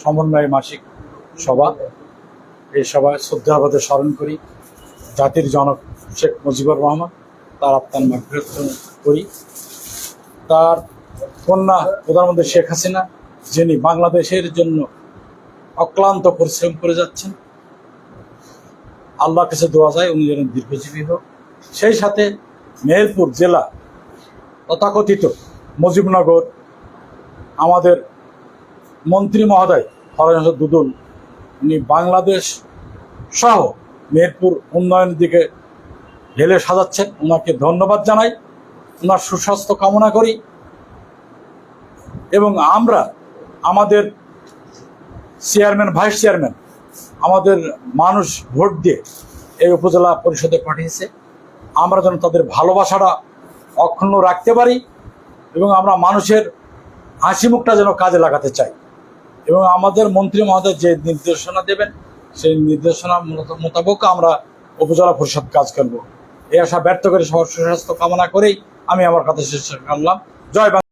সমন্বয় মাসিক সভা। এই সভায় শ্রদ্ধাবাদে স্মরণ করি জাতির জনক শেখ মুজিবুর রহমান, তার আত্মার মাগফিরাত করি। তার কন্যা প্রধানমন্ত্রী শেখ হাসিনা, যিনি বাংলাদেশের জন্য অক্লান্ত পরিশ্রম করে যাচ্ছেন, আল্লাহর কাছে দোয়া যায় উনি যেন দীর্ঘজীবী হোক। সেই সাথে মেহেরপুর জেলা তথাকথিত মুজিবনগর, আমাদের মন্ত্রী মহোদয় হরঞ্জ দুদুল, উনি বাংলাদেশ সহ মেহেরপুর উন্নয়নের দিকে ঢেলে সাজাচ্ছেন। ওনাকে ধন্যবাদ জানাই। ওনার সুস্বাস্থ্য কামনা করি। এবং আমরা, আমাদের চেয়ারম্যান, ভাইস চেয়ারম্যান, আমাদের মানুষ ভোট দিয়ে এই উপজেলা পরিষদে পাঠিয়েছে। আমরা যেন তাদের ভালোবাসাটা অক্ষুণ্ণ রাখতে পারি এবং আমরা মানুষের হাসি মুখটা যেন কাজে লাগাতে চাই। এবং আমাদের মন্ত্রী মহোদয় যে নির্দেশনা দেবেন, সেই নির্দেশনা মোতাবক আমরা উপজেলা পরিষদ কাজ করব। এই আশা ব্যর্থ করে সবার সুস্বাস্থ্য কামনা করেই আমি আমার কথা শেষ করলাম। জয়